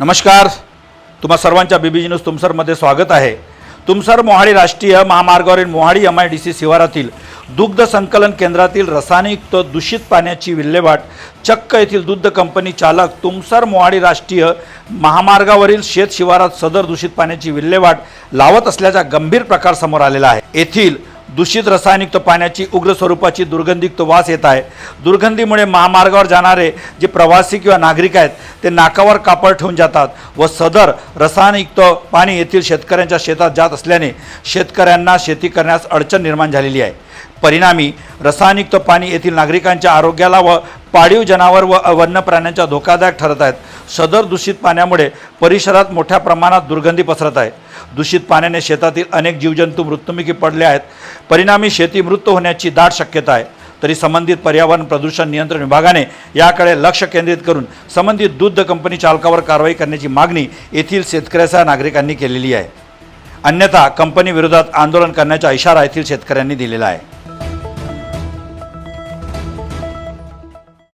नमस्कार. तुम्हा सर्वांच्या बीबीजी न्यूज तुमसरमध्ये स्वागत आहे. तुमसर मोहाडी राष्ट्रीय महामार्गावरील Mohadi M I D C शिवारातील दुग्ध संकलन केंद्रातील रसायनयुक्त दूषित पाण्याची विल्हेवाट चक्क येथील दुग्ध कंपनी चालक तुमसर मोहाडी राष्ट्रीय महामार्गावरील शेत शिवारात सदर दूषित पाण्याची विल्हेवाट लावत असल्याचा गंभीर प्रकार समोर आलेला आहे. येथील दूषित रसायनयुक्त पाण्याची उग्र स्वरूपाची दुर्गंधीयुक्त वास येत आहे. दुर्गंधीमुळे महामार्गावर जाणारे जे प्रवासी किंवा नागरिक आहेत ते नाकावर कापड ठेवून जातात व सदर रसायनयुक्त पाणी येथील शेतकऱ्यांच्या शेतात जात असल्याने शेतकऱ्यांना शेती करण्यास अडचण निर्माण झालेली आहे. परिणामी रसायनयुक्त पाणी येथील नागरिकांच्या आरोग्याला व पाळीव जनावर व वन्य प्राण्यांच्या धोकादायक ठरत आहेत. सदर दूषित पाण्यामुळे परिसरात मोठ्या प्रमाणात दुर्गंधी पसरत आहे. दूषित पाण्याने शेतातील अनेक जीवजंतू मृत्युमुखी पडले आहेत. परिणामी शेती मृत होण्याची दाट शक्यता आहे. तरी संबंधित पर्यावरण प्रदूषण नियंत्रण विभागाने याकडे लक्ष केंद्रित करून संबंधित दूध कंपनी चालकावर कारवाई करण्याची मागणी येथील शेतकऱ्याच्या नागरिकांनी केलेली आहे. अन्यथा कंपनीविरोधात आंदोलन करण्याचा इशारा येथील शेतकऱ्यांनी दिलेला आहे.